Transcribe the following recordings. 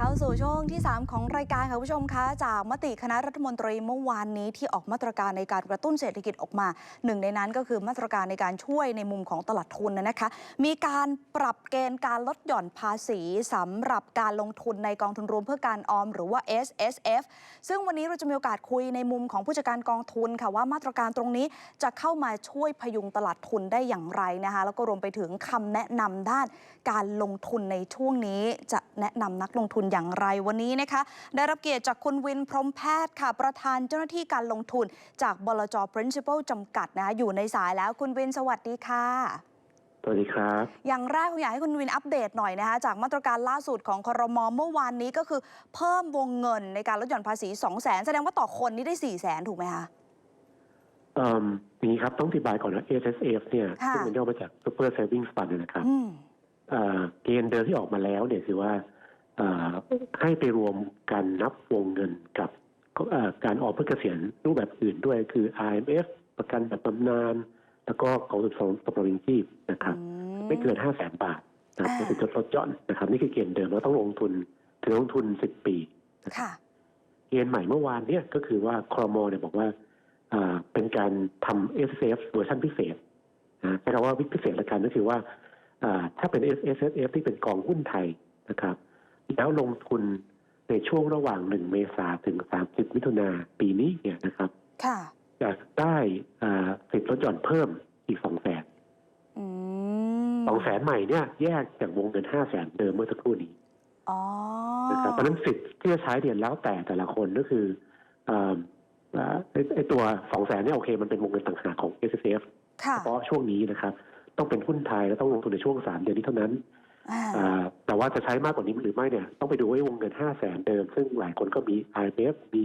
เข้าสู่ช่วงที่ 3 ของรายการค่ะผู้ชมคะจากมติคณะรัฐมนตรีเมื่อวานนี้ที่ออกมาตรการในการกระตุ้นเศรษฐกิจออกมาหนึ่งในนั้นก็คือมาตรการในการช่วยในมุมของตลาดทุนนะคะ มีการปรับเกณฑ์การลดหย่อนภาษีสำหรับการลงทุนในกองทุนรวมเพื่อการออม หรือว่า S S F ซึ่งวันนี้เราจะมีโอกาสคุยในมุมของผู้จัดการกองทุนค่ะว่ามาตรการตรงนี้จะเข้ามาช่วยพยุงตลาดทุนได้อย่างไรนะคะแล้วก็รวมไปถึงคำแนะนำด้านการลงทุนในช่วงนี้จะ แนะนำนักลงทุนอย่างไรวันนี้นะคะ ได้รับเกียรติจากคุณวินพรหมแพทย์ค่ะ ประธานเจ้าหน้าที่การลงทุนจากบลจ Principal จำกัดนะคะอยู่ในสายแล้วคุณวินสวัสดีค่ะ สวัสดีครับ อย่างแรกผมอยากให้คุณวินอัปเดตหน่อยนะคะ จากมาตรการล่าสุดของครมเมื่อวานนี้ก็คือเพิ่มวงเงินในการลดหย่อนภาษี2 0 0แสนแสดงว่าต่อคนนี่ได้4 0 0แสนถูกไหมคะเอ่ออย่างนี้ครับต้องอธิบายก่อนนะ S S F เนี่ยค่ะซึ่งมันย่อมาจาก Super Savings Fund เนยนะครับอืม เอ่อเกณฑ์เดิมที่ออกมาแล้วเนี่ยคือว่าเอ่อให้ไปรวมการนับวงเงินกับเอ่อการออมเพื่อเกษียณรูปแบบอื่นด้วยคือ I M F ประกันแบบบำนาญแล้วก็กองทุนสำรองชีพนะครับ ไม่เกินห้าแสนบาทนะครับอ่าจะเป็นจดลดหย่อนนะครับ นี่คือเกณฑ์เดิมเราต้องลงทุนถึงลงทุนสิบปีค่ะเกณฑ์ใหม่เมื่อวานเนี่ยก็คือว่าครมเนี่ยบอกว่าอ่าเป็นการทำ S F เวอร์ชันพิเศษนะใช้คำว่าพิเศษละกันก็คือว่าอ่า ถ้าเป็น S F ที่เป็นกองหุ้นไทยนะครับ แล้วลงทุนในช่วงระหว่าง 1 เมษาถึง 30 มิถุนาปีนี้เนี่ยนะครับค่ะจะได้อ่าสิทธิ์ลดหย่อนเพิ่มอีก2 0 0แสนอืมสองแสนใหม่เนี่ยแยกจากวงเงิน5 0 0แสนเดิมเมื่อสักครู่นี้อ๋อนะครับเพราะฉะนั้นสิทธิ์ที่จะใช้เนี่ยแล้วแต่แต่ละคนก็คือเอ่อเอ่อไอ้ไอ้ตัวสองแสนเนี่ยโอเค มันเป็นวงเงินต่างหากของ S S F ค่ะเฉพาะช่วงนี้นะครับ ต้องเป็นหุ้นไทยและต้องลงทุนในช่วงสามเดือนนี้เท่านั้นอ่าอ่าแต่ว่าจะใช้มากกว่านี้หรือไม่เนี่ย ต้องไปดูว่าวงเงินห้าแสนเดิม ซึ่งหลายคนก็มี I M F มี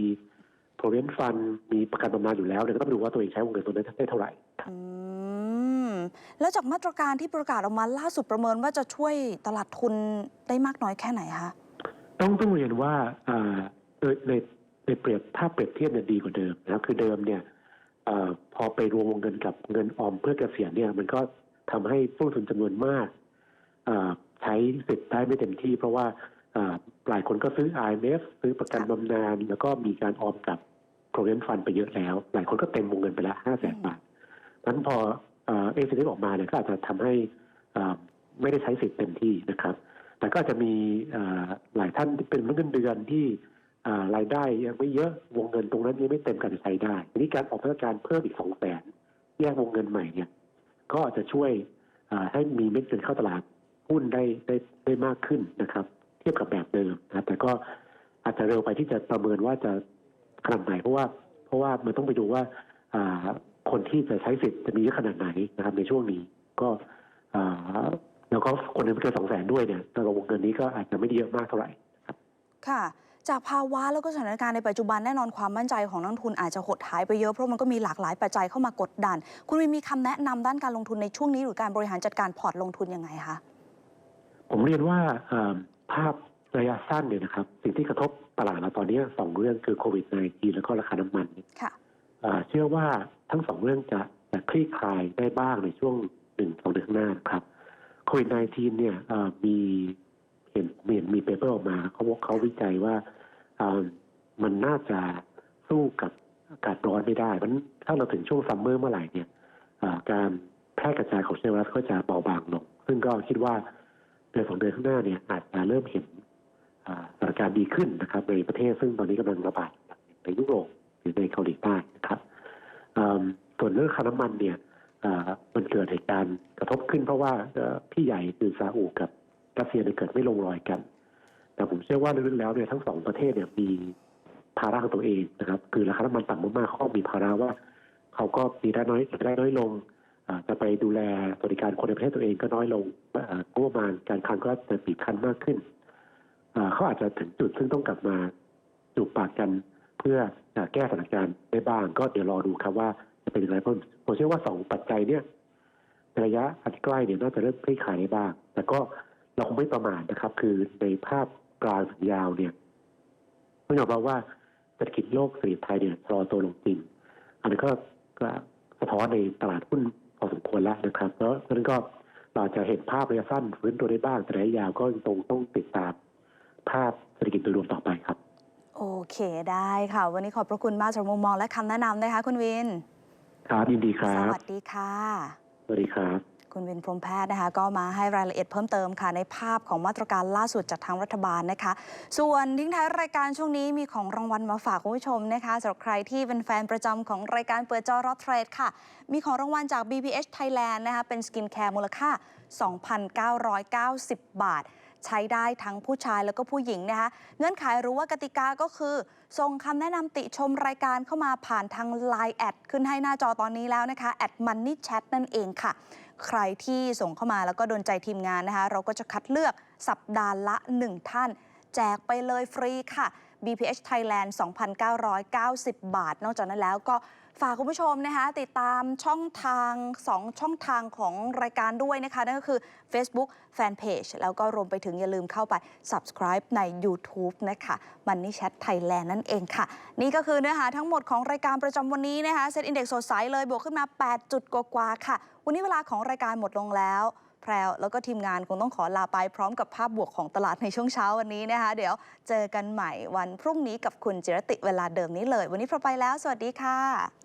Provident Fund มีประกันบำนาญอยู่แล้วเนี่ยก็ต้องไปดูว่าตัวเองใช้วงเงินตัวนั้นได้เท่าไหร่อืมแล้วจากมาตรการที่ประกาศออกมาล่าสุดประเมินว่าจะช่วยตลาดทุนได้มากน้อยแค่ไหนคะต้องต้องเรียนว่าอ่าโดยในในเปรียบถ้าเปรียบเทียบเนี่ยดีกว่าเดิมนะครับคือเดิมเนี่ยเออพอไปรวมวงเงินกับเงินออมเพื่อเกษียณเนี่ย มันก็ ทำให้ผู้ลงทุนจำนวนมากอ่าใช้สิทธิ์ได้ไม่เต็มที่ เพราะว่าอ่าหลายคนก็ซื้อ IMF ซื้อประกันค่ะบำนาญแล้วก็มีการออมกับ Provident Fund ไปเยอะแล้ว หลายคนก็เต็มวงเงินไปแล้วห้าแสนบาทนั้นพอเอเอซีออกมาเนี่ยก็อาจจะทำให้อ่าไม่ได้ใช้สิทธิ์เต็มที่นะครับ แต่ก็อาจจะมีอ่าหลายท่านที่เป็นเงินเดือนที่อ่ารายได้ยังไม่เยอะวงเงินตรงนั้นยังไม่เต็มการจะใช้ได้ทีนี้การออกมาตรการเพิ่มอีกสองแสนแยกวงเงินใหม่เนี่ย ก็อาจจะช่วยให้มีเม็ดเงินเข้าตลาดหุ้นได้ได้ได้มากขึ้นนะครับ เทียบกับแบบเดิมนะแต่ก็อาจจะเร็วไปที่จะประเมินว่าจะขนาดไหนเพราะว่า เพราะว่ามันต้องไปดูว่าคนที่จะใช้สิทธิ์จะมีเยอะขนาดไหนนะครับ ในช่วงนี้ก็แล้วก็คนหนึงไม่เกินสองแสนด้วยเนี่ยแต่วงเงินนี้ก็อาจจะไม่เยอะมากเท่าไหร่ค่ะ จากภาวะแล้วก็สถานการณ์ในปัจจุบันแน่นอนความมั่นใจของนักลงทุนอาจจะหดหายไปเยอะเพราะมันก็มีหลากหลายปัจจัยเข้ามากดดัน คุณวินมีคำแนะนำด้านการลงทุนในช่วงนี้หรือการบริหารจัดการพอร์ตลงทุนยังไงคะผมเรียนว่าเอ่อภาพระยะสั้นเนี่ยนะครับ สิ่งที่กระทบตลาดเราตอนนี้สองเรื่องคือโควิด -19 แล้วก็ราคาน้ำมันเนี่ยค่ะเอ่อเชื่อว่าทั้งสองเรื่องจะจะคลี่คลายได้บ้างในช่วงหนึ่งสองเดือนข้างหน้านะครับโควิด -19 เนี่ย เอ่อมีเห็นมีเปเปอร์ออกมาเขาบอกเขาวิจัยว่าอ่อมันน่าจะสู้กับอากาศร้อนไม่ได้เพราะฉะนั้นถ้าเราถึงช่วงซัมเมอร์เมื่อไหร่เนี่ยการแพร่กระจายของเชื้อไวรัสก็จะเบาบางลง ซึ่งก็คิดว่าเดือนสองเดือนข้างหน้าเนี่ยอาจจะเริ่มเห็นสถานการณ์ดีขึ้นนะครับในประเทศซึ่งตอนนี้กำลังระบาดในยุโรปหรือในเกาหลีใต้นะครับส่วนเรื่องค่าน้ำมันเนี่ยมันเกิดเหตุการณ์กระทบขึ้นเพราะว่าพี่ใหญ่คือซาอุกับ รัสเซียเนี่ยเกิดไม่ลงรอยกัน แต่ผมเชื่อว่าลึกๆแล้วเนี่ยทั้งสองประเทศเนี่ยมีภาระของตัวเองนะครับ คือราคาน้ำมันต่ำมากๆเขาก็มีภาระว่า เขาก็มีได้น้อยได้น้อยลงจะไปดูแลสวัสดิการคนในประเทศตัวเองก็น้อยลงงบประมาณการคลังก็จะบีบคันมากขึ้นเขาอาจจะถึงจุดซึ่งต้องกลับมาจูบปากกันเพื่อแก้สถานการณ์ได้บ้าง ก็เดี๋ยวรอดูครับว่าจะเป็นอย่างไรเพราะผมเชื่อว่าสองปัจจัยเนี่ยระยะอันใกล้เนี่ยน่าจะเริ่มคลี่คลายได้บ้าง แต่ก็ เราคงไม่ประมาทนะครับ คือในภาพกลางถึงยาวเนี่ยต้องยอมรับว่าเศรษฐกิจโลกเศรษฐกิจไทยเนี่ยชะลอตัวลงจริง อันนี้นก็ก็สะท้อนในตลาดหุ้นพอสมควรแล้วนะครับแล้วเพราะฉะนั้นก็เราจะเห็นภาพระยะสั้นฟื้นตัวได้บ้างแต่ระยะยาวก็ยังต้องต้องติดตามภาพเศรษฐกิจโดยรวมต่อไปครับ โอเคได้ค่ะ วันนี้ขอบพระคุณมากสำหรับมุมมองและคำแนะนำนะคะ คุณวิน ครับยินดีครัสบวัสดีค่ะ สวัสดีครับ คุณวินพรมแพทย์นะคะ ก็มาให้รายละเอียดเพิ่มเติมค่ะ ในภาพของมาตรการล่าสุดจากทางรัฐบาลนะคะ ส่วนทิ้งท้ายรายการช่วงนี้มีของรางวัลมาฝากคุณผู้ชมนะคะสำหรับใครที่เป็นแฟนประจำของรายการเปิดจอรอเทรดค่ะ มีของรางวัลจาก BPH Thailand นะคะเป็นสกินแคร์มูลค่า 2,990 บาท ใช้ได้ทั้งผู้ชายแล้วก็ผู้หญิงนะคะเงื่อนไขหรือว่ากติกาก็คือส่งคำแนะนำติชมรายการเข้ามาผ่านทาง Line แอดขึ้นให้หน้าจอตอนนี้แล้วนะคะแอด Money Chat นั่นเองค่ะ ใครที่ส่งเข้ามาแล้วก็โดนใจทีมงานนะคะ เราก็จะคัดเลือกสัปดาห์ละ 1 ท่าน แจกไปเลยฟรีค่ะ BPH Thailand 2,990 บาท นอกจากนั้นแล้วก็ ฝากคุณผู้ชมนะคะ ติดตามช่องทาง 2 ช่องทางของรายการด้วยนะคะ นั่นก็คือ Facebook Fanpage แล้วก็รวมไปถึงอย่าลืมเข้าไป Subscribe ใน YouTube นะคะ Money Chat Thailand นั่นเองค่ะ นี่ก็คือเนื้อหาทั้งหมดของรายการประจำวันนี้นะคะเซ็ตอินเด็กซ์สดใสเลยบวกขึ้นมา 8 จุดกว่าๆค่ะ วันนี้เวลาของรายการหมดลงแล้วแพรวแล้วก็ทีมงานคงต้องขอลาไปพร้อมกับภาพบวกของตลาดในช่วงเช้าวันนี้นะคะ เดี๋ยวเจอกันใหม่วันพรุ่งนี้กับคุณจิรติเวลาเดิมนี้เลย วันนี้พรไปแล้ว สวัสดีค่ะ